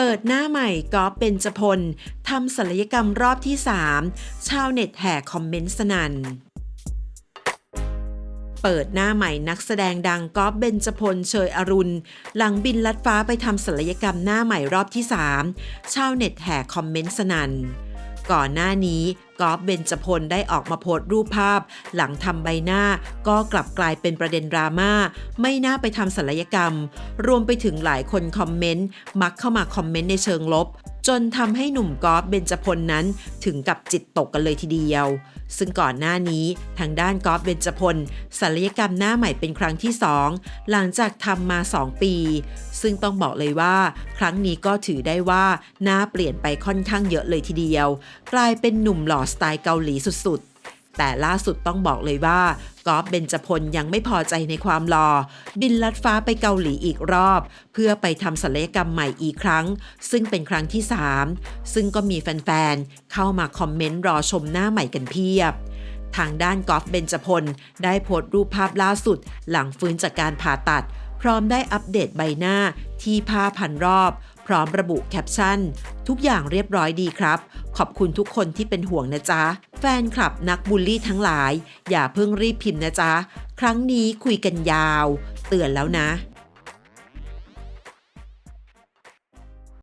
เปิดหน้าใหม่กอฟเบญจพลทำศัลยกรรมรอบที่ 3 ชาวเน็ตแห่คอมเมนต์สนัน่นเปิดหน้าใหม่นักแสดงดังกอฟเบญจพลเชยอรุณ หลังบินลัดฟ้าไปทำศัลยกรรมหน้าใหม่รอบที่ 3 ชาวเน็ตแห่คอมเมนต์สนัน่น ก่อนหน้านี้กอฟเบญจพลได้ออกมาโพสต์รูปภาพ หลังทำใบหน้าก็กลับกลายเป็นประเด็นดราม่าไม่น่าไปทำศัลยกรรม รวมไปถึงหลายคนคอมเมนต์ มักเข้ามาคอมเมนต์ในเชิงลบ จนทำให้หนุ่มกอล์ฟเบญจพลนั้นถึงกับจิตตกกันเลยทีเดียว ซึ่งก่อนหน้านี้ทางด้านกอล์ฟเบญจพลศัลยกรรมหน้าใหม่เป็นครั้งที่ 2 หลังจากทำมา 2 ปี ซึ่งต้องบอกเลยว่า ครั้งนี้ก็ถือได้ว่าหน้าเปลี่ยนไปค่อนข้างเยอะเลยทีเดียว กลายเป็นหนุ่มหล่อสไตล์เกาหลีสุดๆ แต่ล่าสุดต้องบอกเลยว่ากอล์ฟเบญจพลยังไม่พอใจในความหลอ่อบินลัดฟ้าไปเกาหลีอีกรอบ เพื่อไปทำศัลยกรรมใหม่อีกครั้ง ซึ่งเป็นครั้งที่ 3 ซึ่งก็มีแฟนๆ เข้ามาคอมเมนต์รอชมหน้าใหม่กันเพียบทางด้านกอล์ฟเบญจพล ได้โพสต์รูปภาพล่าสุด หลังฟื้นจากการผ่าตัด พร้อมได้อัปเดตใบหน้าที่ผ้าพันรอบ พร้อมระบุแคปชั่น ทุกอย่างเรียบร้อยดีครับ ขอบคุณทุกคนที่เป็นห่วงนะจ๊ะ แฟนคลับนักบูลลี่ทั้งหลาย อย่าเพิ่งรีบพิมพ์นะจ๊ะ ครั้งนี้คุยกันยาว เตือนแล้วนะ